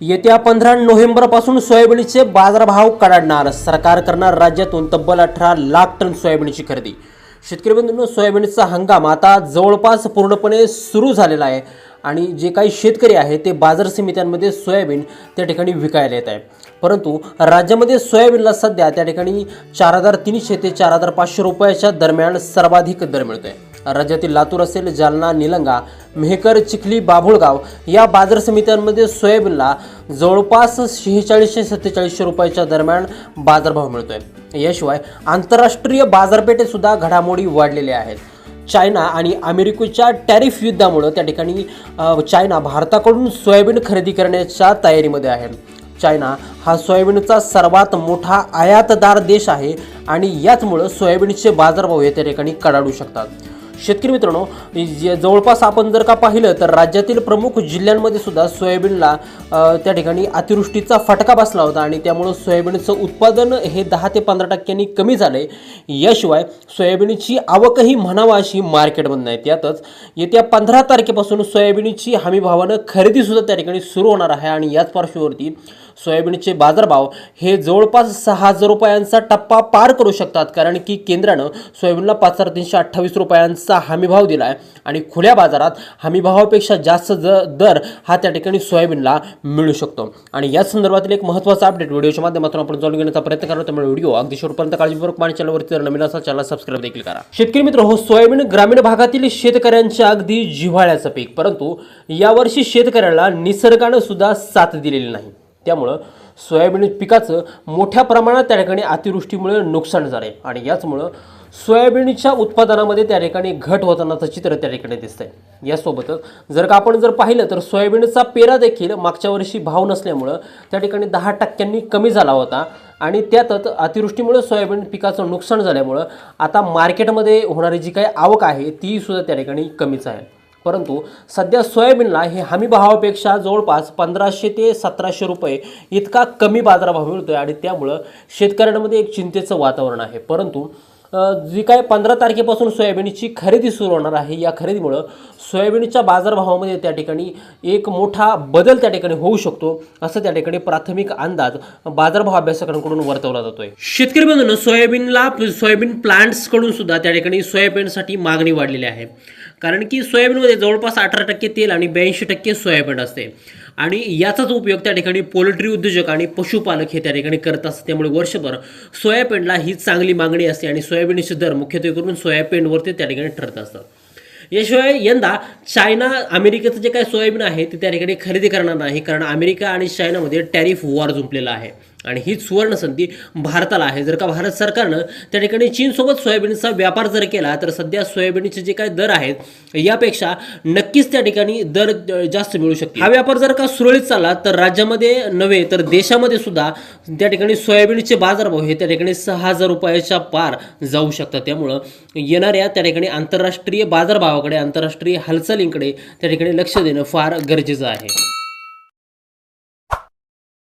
येत्या पंधरा नोव्हेंबरपासून सोयाबीनचे बाजारभाव कडाडणार. सरकार करणार राज्यातून तब्बल अठरा लाख टन सोयाबीनची खरेदी. शेतकरी बंधूंनो सोयाबीनचा हंगाम आता जवळपास पूर्णपणे सुरू झालेला आहे आणि जे काही शेतकरी आहेत ते बाजार समित्यांमध्ये सोयाबीन त्या ठिकाणी विकायला येत आहे. परंतु राज्यामध्ये सोयाबीनला सध्या त्या ठिकाणी चार हजार तीनशे ते चार हजार पाचशे रुपयाच्या दरम्यान सर्वाधिक दर मिळतो आहे राज्यातील लातूर असेल जालना निलंगा मेहकर चिखली बाभुळगाव या बाजार समित्यांमध्ये सोयाबीनला जवळपास शेहेचाळीसशे सत्तेचाळीसशे रुपयाच्या दरम्यान बाजारभाव मिळतोय. याशिवाय आंतरराष्ट्रीय बाजारपेठेसुद्धा घडामोडी वाढलेल्या आहेत. चायना आणि अमेरिकेच्या टॅरिफ युद्धामुळं त्या ठिकाणी चायना भारताकडून सोयाबीन खरेदी करण्याच्या तयारीमध्ये आहे. चायना हा सोयाबीनचा सर्वात मोठा आयातदार देश आहे आणि याचमुळं सोयाबीनचे बाजारभाव हे त्या ठिकाणी कडाडू शकतात. शेतकरी मित्रांनो जे- जवळपास आपण जर का पाहिलं तर राज्यातील प्रमुख जिल्ह्यांमध्ये सुद्धा सोयाबीनला त्या ठिकाणी अतिवृष्टीचा फटका बसला होता आणि त्यामुळं सोयाबीनचं उत्पादन हे दहा ते पंधरा टक्क्यांनी कमी झालंय. याशिवाय सोयाबीनची आवकही म्हणावा अशी मार्केटमध्ये नाही त्यातच येत्या पंधरा तारखेपासून सोयाबीनची हमी भावानं खरेदी सुद्धा त्या ठिकाणी सुरू होणार आहे आणि याच पार्श्वभूमीवरती सोयाबीनचे बाजारभाव हे जवळपास सहा हजार रुपयांचा टप्पा पार करू शकतात. कारण की केंद्रानं सोयाबीनला पाच हजार तीनशे अठ्ठावीस रुपयांचा हमीभाव दिला आहे आणि खुल्या बाजारात हमीभावापेक्षा जास्त ज दर हा त्या ठिकाणी सोयाबीनला मिळू शकतो. आणि या संदर्भातील एक महत्त्वाचा अपडेट व्हिडिओच्या माध्यमातून आपण जाणून घेण्याचा प्रयत्न करतो त्यामुळे व्हिडिओ अगदी शेवटपर्यंत काळजीपूर्वक माझ्या चॅनलवरती जर नवीन असा चॅनल सबस्क्राईब देखील करा. शेतकरी मित्र हो सोयाबीन ग्रामीण भागातील शेतकऱ्यांच्या अगदी जिव्हाळ्याचं पीक. परंतु यावर्षी शेतकऱ्याला निसर्गानं सुद्धा साथ दिलेली नाही. त्यामुळं सोयाबीन पिकाचं मोठ्या प्रमाणात त्या ठिकाणी अतिवृष्टीमुळे नुकसान झालं आहे आणि याचमुळं सोयाबीनच्या उत्पादनामध्ये त्या ठिकाणी घट होतानाचं चित्र त्या ठिकाणी दिसतंय. यासोबतच जर का आपण जर पाहिलं तर सोयाबीनचा पेरा देखील मागच्या वर्षी भाव नसल्यामुळं त्या ठिकाणी दहा टक्क्यांनी कमी झाला होता. आणि त्यातच अतिवृष्टीमुळे सोयाबीन पिकाचं नुकसान झाल्यामुळं आता मार्केटमध्ये होणारी जी काही आवक आहे तीसुद्धा त्या ठिकाणी कमीच आहे. परंतु सध्या सोयाबीनला हे हमी भावापेक्षा जवळपास पंधराशे ते सतराशे रुपये इतका कमी बाजारभाव मिळतो आहे आणि त्यामुळं शेतकऱ्यांमध्ये एक चिंतेचं वातावरण आहे. परंतु जी काय पंधरा तारखेपासून सोयाबीनची खरेदी सुरू होणार आहे या खरेदीमुळं सोयाबीनच्या बाजारभावामध्ये त्या ठिकाणी एक मोठा बदल त्या ठिकाणी होऊ शकतो असं त्या ठिकाणी प्राथमिक अंदाज बाजारभाव अभ्यासकांकडून वर्तवला जातोय. शेतकरी बंधून सोयाबीनला सोयाबीन प्लांट्सकडून सुद्धा त्या ठिकाणी सोयाबीनसाठी मागणी वाढलेली आहे. कारण की सोयाबीनमध्ये जवळपास अठरा टक्के तेल आणि ब्याऐंशी टक्के सोयाबीन असते. आणि याचाच उपयोग त्या ठिकाणी पोल्ट्री उद्योजक आणि पशुपालक हे त्या ठिकाणी करत असतात. त्यामुळे वर्षभर सोयाबीनला ही चांगली मागणी असते आणि सोयाबीनचे दर मुख्यत्वे करून सोयाबीनवरती त्या ठिकाणी ठरत असतात. याशिवाय यंदा चायना अमेरिकेचं जे काही सोयाबीन आहे ते त्या ठिकाणी खरेदी करणार नाही कारण अमेरिका आणि चायनामध्ये टॅरिफ वॉर जुंपलेला आहे. आणि हीच सुवर्ण संधी भारताला आहे. जर का भारत सरकारनं त्या ठिकाणी चीनसोबत सोयाबीनचा व्यापार जर केला तर सध्या सोयाबीनचे जे काही दर आहेत यापेक्षा नक्कीच त्या ठिकाणी दर जास्त मिळू शकते हा व्यापार जर का सुरळीत चालला तर राज्यामध्ये नव्हे तर देशामध्ये सुद्धा त्या ठिकाणी सोयाबीनचे बाजारभाव हे त्या ठिकाणी सहा हजार रुपयाच्या पार जाऊ शकतात. त्यामुळं येणाऱ्या त्या ठिकाणी आंतरराष्ट्रीय बाजारभावाकडे आंतरराष्ट्रीय हालचालींकडे त्या ठिकाणी लक्ष देणं फार गरजेचं आहे.